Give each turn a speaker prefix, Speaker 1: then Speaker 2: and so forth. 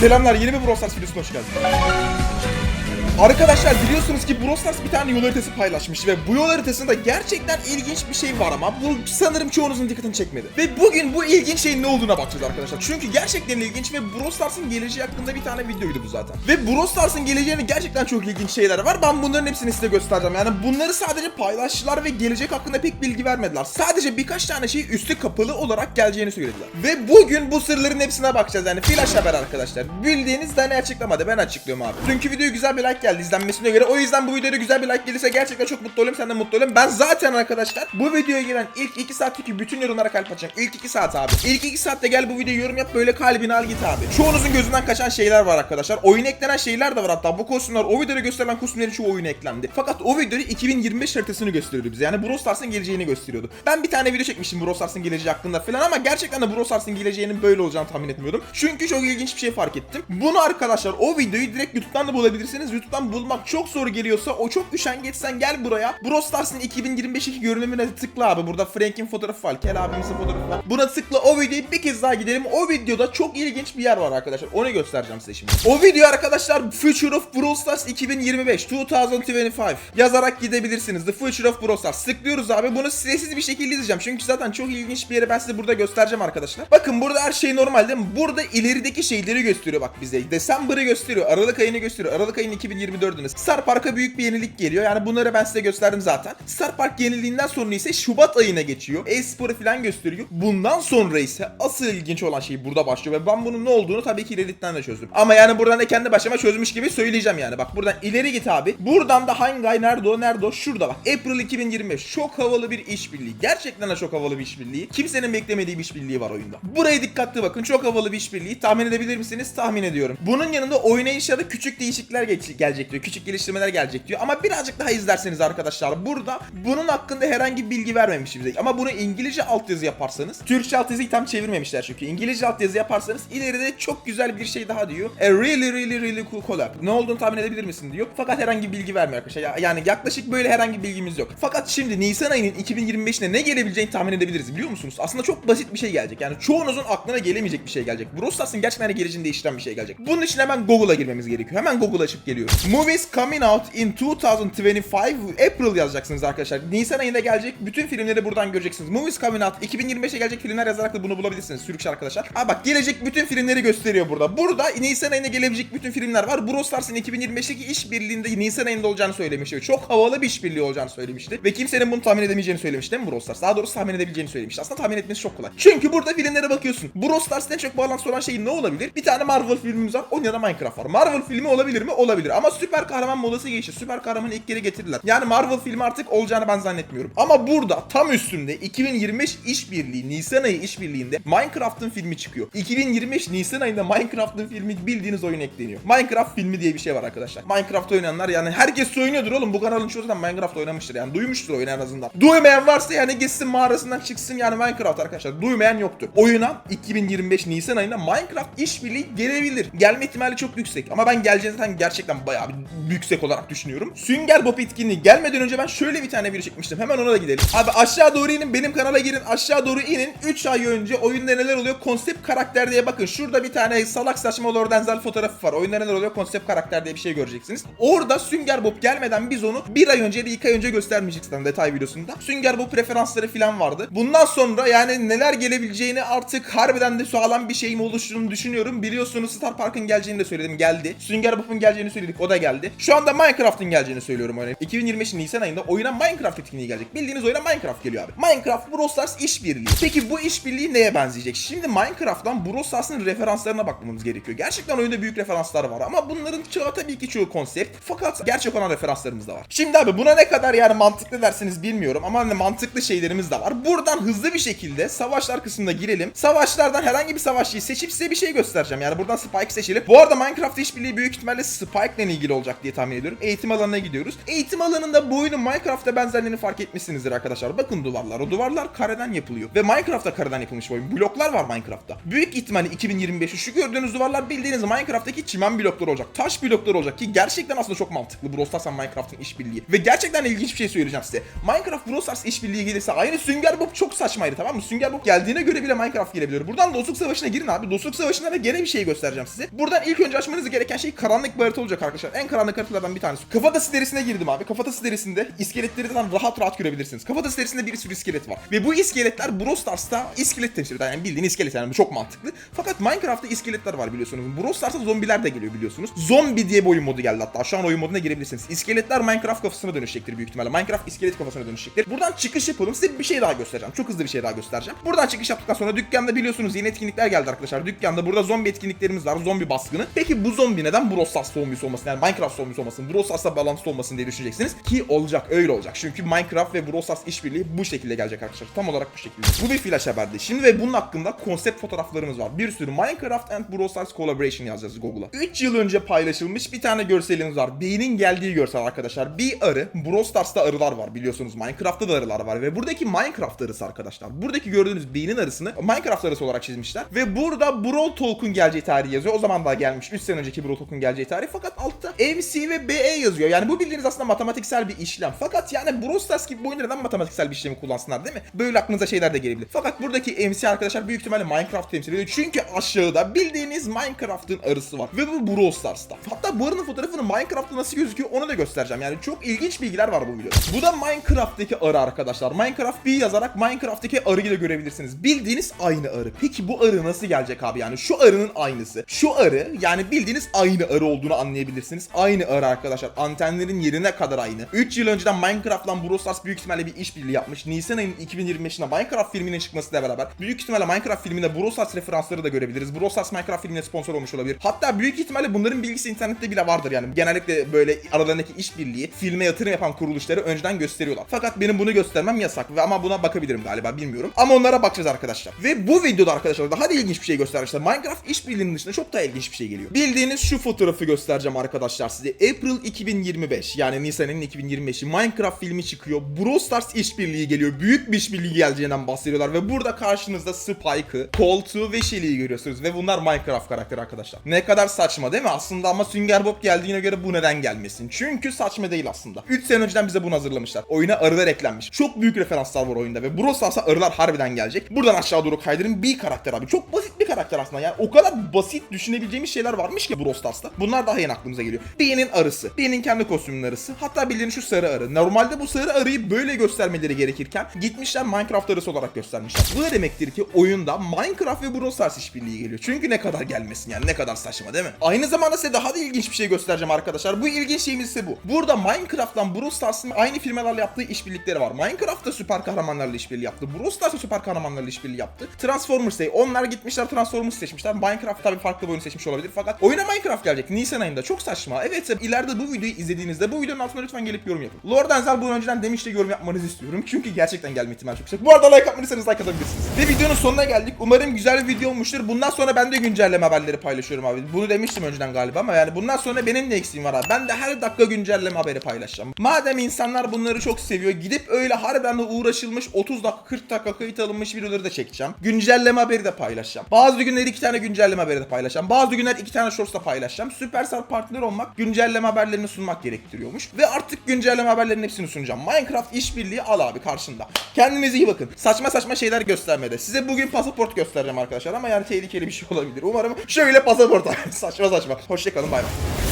Speaker 1: Selamlar yeni bir Brawl Stars videosuna hoş geldiniz. Arkadaşlar biliyorsunuz ki Brawl Stars bir tane yol haritası paylaşmış ve bu yol haritasında gerçekten ilginç bir şey var ama bu sanırım çoğunuzun dikkatini çekmedi. Ve bugün bu ilginç şeyin ne olduğuna bakacağız arkadaşlar. Çünkü gerçekten ilginç ve Brawl Stars'ın geleceği hakkında bir tane videoydu bu zaten. Ve Brawl Stars'ın geleceğine gerçekten çok ilginç şeyler var. Ben bunların hepsini size göstereceğim. Yani bunları sadece paylaştılar ve gelecek hakkında pek bilgi vermediler. Sadece birkaç tane şey üstü kapalı olarak geleceğini söylediler. Ve bugün bu sırların hepsine bakacağız. Yani flash haber arkadaşlar. Bildiğiniz Dani açıklamadı. Ben açıklıyorum abi. Dünkü videoya güzel bir like geldi izlenmesine göre. O yüzden bu videoya güzel bir like gelirse gerçekten çok mutlu olurum. Sen de mutlu olurum. Ben zaten arkadaşlar bu videoya giren ilk 2 saatteki bütün yorumlara kalp atacağım. İlk 2 saat abi. İlk 2 saatte gel bu videoyu yorum yap böyle kalbini al git abi. Çoğunuzun gözünden kaçan şeyler var arkadaşlar. Oyuna eklenen şeyler de var hatta. Bu kostümler o videoda gösterilen kostümlerin çoğu oyuna eklendi. Fakat o videoda 2025 haritasını gösteriyordu bize. Yani Brawl Stars'ın geleceğini gösteriyordu. Ben bir tane video çekmiştim Brawl Stars'ın geleceği hakkında falan ama gerçekten de Brawl Stars'ın geleceğinin böyle olacağını tahmin etmiyordum. Çünkü çok ilginç bir şey fark ettim. Bunu arkadaşlar o videoyu direkt YouTube'dan da bulabilirsiniz. YouTube'dan bulmak çok zor geliyorsa o çok üşengeçsen gel buraya. Brawl Stars'ın 2025'teki görünümüne tıkla abi. Burada Frank'in fotoğrafı var. Kel abimizin fotoğrafı var. Buna tıkla o videoyu bir kez daha gidelim. O videoda çok ilginç bir yer var arkadaşlar. Onu göstereceğim size şimdi. O video arkadaşlar Future of Brawl Stars 2025 2025 yazarak gidebilirsiniz. The Future of Brawl Stars. Tıklıyoruz abi. Bunu sessiz bir şekilde izleyeceğim. Çünkü zaten çok ilginç bir yere ben size burada göstereceğim arkadaşlar. Bakın burada her şey normal değil mi? Burada ilerideki şeyleri gösteriyor bak bize. December'ı gösteriyor. Aralık ayını gösteriyor. Aralık ayının 2024'ünü. Star Park'a büyük bir yenilik geliyor. Yani bunları ben size gösterdim zaten. Star Park yeniliğinden sonra ise Şubat ayına geçiyor. E-sporu falan gösteriyor. Bundan sonra ise asıl ilginç olan şey burada başlıyor. Ve ben bunun ne olduğunu tabii ki ileriden de çözdüm. Ama yani buradan da kendi başıma çözmüş gibi söyleyeceğim yani. Bak buradan ileri git abi. Buradan da hangi ay nerede o nerede o şurada bak. April 2025. Çok havalı bir işbirliği. Gerçekten de çok havalı bir işbirliği. Kimsenin beklemediği bir işbirliği var oyunda. Buraya dikkatli bakın. Çok havalı bir işbirliği. Tahmin edebilir misiniz? Tahmin ediyorum. Bunun yanında oynayışa da küçük değişiklikler geç- gelecek diyor. Küçük geliştirmeler gelecek diyor. Ama birazcık daha izlerseniz arkadaşlar burada bunun hakkında herhangi bilgi vermemiş bize. Ama bunu İngilizce altyazı yaparsanız Türkçe altyazıyı tam çevirmemişler çünkü. İngilizce altyazı yaparsanız ileride çok güzel bir şey daha diyor. A really really really cool collab. Ne olduğunu tahmin edebilir misin diyor. Fakat herhangi bilgi vermiyor arkadaşlar. Ya- Yani yaklaşık böyle herhangi bilgimiz yok. Fakat şimdi Nisan ayının 2025'ine ne gelebileceğini tahmin edebiliriz biliyor musunuz? Aslında çok basit bir şey gelecek. Yani çoğunuzun aklına gelemeyecek bir şey gelecek. Brawl Stars'ın gerçekten hani geleceğini değiştiren bir şey gelecek. Bunun için hemen Google'a girmemiz gerekiyor. Hemen Google açıp geliyoruz. Movies coming out in 2025 April yazacaksınız arkadaşlar. Nisan ayında gelecek bütün filmleri buradan göreceksiniz. Movies coming out 2025'e gelecek filmler yazarak da bunu bulabilirsiniz Türkçe arkadaşlar. Aa bak gelecek bütün filmleri gösteriyor burada. Burada Nisan ayında gelebilecek bütün filmler var. Brawl Stars'ın 2025'teki işbirliğinde Nisan ayında olacağını söylemişti. Çok havalı bir işbirliği olacağını söylemişti. Ve kimsenin bunu tahmin edemeyeceğini söylemişti değil mi Stars? Daha doğrusu tahmin edebileceğini söylemişti. Aslında tahmin etmesi çok kolay. Çünkü burada filmlere bakıyorsun. Brawl Stars'ın en çok bağlantısı olan şey ne olabilir? Bir tane Marvel filmimiz var. Onun yanında Minecraft var. Marvel filmi olabilir mi? Olabilir. Ama süper kahraman modası geçti. Süper kahramanı ilk kere getirdiler. Yani Marvel filmi artık olacağını ben zannetmiyorum. Ama burada tam üstünde 2025 işbirliği Nisan ayı işbirliğinde Minecraft'ın filmi çıkıyor. 2025 Nisan ayında Minecraft'ın filmi bildiğiniz oyun ekleniyor. Minecraft filmi diye bir şey var arkadaşlar. Minecraft oynayanlar yani herkes oynuyordur oğlum. Bu kanalın çoğu zaten Minecraft oynamıştır yani. Duymuştur oyunu en azından. Duymayan varsa yani gitsin mağarasından çıksın yani Minecraft arkadaşlar. Duymayan yoktur. Oyuna 2025 Nisan ayında Minecraft işbirliği gelebilir. Gelme ihtimali çok yüksek. Ama ben geleceğini zaten gerçekten bayağı bir yüksek olarak düşünüyorum. Sünger Bob etkinliği gelmeden önce ben şöyle bir tane video çekmiştim. Hemen ona da gidelim. Abi aşağı doğru inin. Benim kanala girin. Aşağı doğru inin. 3 ay önce oyunda neler oluyor? Konsept karakter diye bakın. Şurada bir tane salak saçma Lordenzel fotoğrafı var. Oyunda neler oluyor? Konsept karakter diye bir şey göreceksiniz. Orada Sünger Bob gelmeden biz onu bir ay önce ya da iki ay önce göstermiştik zaten detay videosunda. Sünger Bob referansları falan vardı. Bundan sonra yani neler gelebileceğini artık harbiden de sağlam bir şey mi oluştuğunu düşünüyorum. Biliyorsunuz Star Park'ın geleceğini de söyledim. Geldi. Sünger Bob'un geleceğini söyledik. O da geldi. Şu anda Minecraft'ın geleceğini söylüyorum oyuna. 2025 Nisan ayında oyuna Minecraft etkinliği gelecek. Bildiğiniz oyuna Minecraft geliyor abi. Minecraft Brawl Stars işbirliği. Peki bu işbirliği neye benzeyecek? Şimdi Minecraft'tan Brawl Stars'ın referanslarına bakmamız gerekiyor. Gerçekten oyunda büyük referanslar var ama bunların çoğu tabii ki çoğu konsept. Fakat gerçek olan referanslarımız da var. Şimdi abi buna ne kadar yani mantıklı derseniz bilmiyorum ama hani mantıklı şeylerimiz de var. Buradan hızlı bir şekilde savaşlar kısmına girelim. Savaşlardan herhangi bir savaşçıyı seçip size bir şey göstereceğim. Yani buradan Spike seçelim. Bu arada Minecraft işbirliği büyük ihtimalle Spike'le ilgili olacak diye tahmin ediyorum. Eğitim alanına gidiyoruz. Eğitim alanında bu oyunun Minecraft'ta benzerlerini fark etmişsinizdir arkadaşlar. Bakın duvarlar. O duvarlar kareden yapılıyor. Ve Minecraft'ta kareden yapılmış bir oyun. Bloklar var Minecraft'ta. Büyük ihtimalle 2025'i şu gördüğünüz duvarlar bildiğiniz Minecraft'taki çimen blokları olacak. Taş blokları olacak ki gerçekten aslında çok mantıklı. Brawl Stars'la Minecraft'ın işbirliği. Ve gerçekten ilginç bir şey söyleyeceğim size. Minecraft Brawl Stars işbirliği gelirse aynı Sünger Bob çok saçmaydı tamam mı? Sünger Bob geldiğine göre bile Minecraft gelebilir. Buradan Dostluk Savaşı'na girin abi. Dostluk Savaşı'nda da gene bir şey göstereceğim size. Buradan ilk önce açmanız gereken şey karanlık bir olacak arkadaşlar. En karanlık haritalardan bir tanesi. Kafatası derisine girdim abi. Kafatası derisinde iskeletlerden rahat rahat görebilirsiniz. Kafatası derisinde bir sürü iskelet var. Ve bu iskeletler Brawl Stars'ta iskelet temsil. Yani bildiğin iskelet yani çok mantıklı. Fakat Minecraft'ta iskeletler var biliyorsunuz. Brawl Stars'ta zombiler de geliyor biliyorsunuz. Zombi diye bir oyun modu geldi hatta. Şu an oyun moduna girebilirsiniz. İskeletler Minecraft kafasına dönüşecektir büyük ihtimalle. Minecraft iskelet kafasına dönüşecektir. Buradan çıkış yapalım. Size bir şey daha göstereceğim. Çok hızlı bir şey daha göstereceğim. Buradan çıkış yaptıktan sonra dükkanda biliyorsunuz yeni etkinlikler geldi arkadaşlar. Dükkanda burada zombi etkinliklerimiz var. Zombi baskını. Peki bu zombi neden Brawl zombisi olmasın? Yani Minecraft zombisi olmasın. Brawl Stars'la olmasın diye düşüneceksiniz. Ki olacak. Öyle olacak. Çünkü Minecraft ve Brawl Stars işbirliği bu şekilde gelecek arkadaşlar. Tam olarak bu şekilde. Bu bir flash haberdi. Şimdi ve bunun hakkında konsept fotoğraflarımız var. Bir sürü Minecraft and Brawl Stars collaboration yazacağız Google'a. 3 yıl önce paylaşılmış bir tane görselimiz var. Beynin geldiği görsel arkadaşlar. Bir arı. Brawl Stars'ta arılar var biliyorsunuz. Minecraft'ta da arılar var. Ve buradaki Minecraft arısı arkadaşlar. Buradaki gördüğünüz beynin arısını Minecraft arısı olarak çizmişler. Ve burada Brawl Talk'un geleceği tarihi yazıyor. O zaman daha gelmiş. 3 sene önceki Brawl Talk'un geleceği tarih. Fakat altta MC ve BE yazıyor. Yani bu bildiğiniz aslında matematiksel bir işlem. Fakat yani Brawl Stars gibi bu oyunda neden matematiksel bir işlemi kullansınlar değil mi? Böyle aklınıza şeyler de gelebilir. Fakat buradaki MC arkadaşlar büyük ihtimalle Minecraft temsil ediyor. Çünkü aşağıda bildiğiniz Minecraft'ın arısı var. Ve bu Brawl Stars'ta. Hatta bu arının fotoğrafını Minecraft'ta nasıl gözüküyor onu da göstereceğim. Yani çok ilginç bilgiler var bu videoda. Bu da Minecraft'taki arı arkadaşlar. Minecraft bir yazarak Minecraft'taki arıyı da görebilirsiniz. Bildiğiniz aynı arı. Peki bu arı nasıl gelecek abi? Yani şu arının aynısı. Şu arı yani bildiğiniz aynı arı olduğunu anlayabilirsiniz. Aynı arı arkadaşlar. Antenlerin yerine kadar aynı. 3 yıl önceden Minecraft'la Brawl büyük ihtimalle bir işbirliği yapmış. Nisan ayının 2025'inde Minecraft filminin çıkmasıyla beraber büyük ihtimalle Minecraft filminde Brawl referansları da görebiliriz. Brawl Minecraft filmine sponsor olmuş olabilir. Hatta büyük ihtimalle bunların bilgisi internette bile vardır yani. Genellikle böyle aralarındaki işbirliği filme yatırım yapan kuruluşları önceden gösteriyorlar. Fakat benim bunu göstermem yasak ve ama buna bakabilirim galiba bilmiyorum. Ama onlara bakacağız arkadaşlar. Ve bu videoda arkadaşlar daha da ilginç bir şey göstermişler. Minecraft işbirliğinin dışında çok daha ilginç bir şey geliyor. Bildiğiniz şu fotoğrafı göstereceğim arkadaşlar size. April 2025 yani Nisan'ın 2025'i Minecraft filmi çıkıyor. Brawl Stars işbirliği geliyor. Büyük bir işbirliği geleceğinden bahsediyorlar ve burada karşınızda Spike'ı, Colt'u ve Shelly'yi görüyorsunuz ve bunlar Minecraft karakteri arkadaşlar. Ne kadar saçma değil mi? Aslında ama Sünger Bob geldiğine göre bu neden gelmesin? Çünkü saçma değil aslında. 3 sene önceden bize bunu hazırlamışlar. Oyuna arılar eklenmiş. Çok büyük referanslar var oyunda ve Brawl Stars'a arılar harbiden gelecek. Buradan aşağı doğru kaydırın bir karakter abi. Çok basit bir karakter aslında yani. O kadar basit düşünebileceğimiz şeyler varmış ki Brawl Stars'ta. Bunlar daha yeni aklımıza geliyor. Bee'nin arısı. Bee'nin kendi kostümünün arısı. Hatta bildiğiniz şu sarı arı. Normalde bu sarı arıyı böyle göstermeleri gerekirken gitmişler Minecraft arısı olarak göstermişler. Bu da demektir ki oyunda Minecraft ve Brawl Stars işbirliği geliyor. Çünkü ne kadar gelmesin yani ne kadar saçma değil mi? Aynı zamanda size daha da ilginç bir şey göstereceğim arkadaşlar. Bu ilginç şeyimiz ise bu. Burada Minecraft'tan Brawl Stars'ın aynı firmalarla yaptığı işbirlikleri var. Minecraft'ta süper kahramanlarla işbirliği yaptı. Brawl Stars'ta süper kahramanlarla işbirliği yaptı. Transformers Day. Onlar gitmişler Transformers seçmişler. Minecraft tabii farklı bir oyun seçmiş olabilir fakat oyuna Minecraft gelecek Nisan ayında. Çok saçma. Evet ileride bu videoyu izlediğinizde bu videonun altına lütfen gelip yorum yapın. Lord Enzel bunu önceden demişti yorum yapmanızı istiyorum. Çünkü gerçekten gelme ihtimali çok yüksek. Bu arada like atmadıysanız like atabilirsiniz. Ve videonun sonuna geldik. Umarım güzel bir video olmuştur. Bundan sonra ben de güncelleme haberleri paylaşıyorum abi. Bunu demiştim önceden galiba ama yani bundan sonra benim de eksiğim var abi. Ben de her dakika güncelleme haberi paylaşacağım. Madem insanlar bunları çok seviyor gidip öyle harbiden de uğraşılmış 30 dakika 40 dakika kayıt alınmış videoları da çekeceğim. Güncelleme haberi de paylaşacağım. Bazı günler iki tane güncelleme haberi de paylaşacağım. Bazı günler iki tane shorts da paylaşacağım. Supercell partner olmak güncelleme haberlerini sunmak gerektiriyormuş. Ve artık güncelleme haberlerinin hepsini sunacağım. Minecraft işbirliği al abi karşında. Kendinize iyi bakın. Saçma saçma şeyler göstermede. Size bugün pasaport göstereceğim arkadaşlar ama yani tehlikeli bir şey olabilir. Umarım şöyle pasaport. saçma saçma. Hoşçakalın bay bay.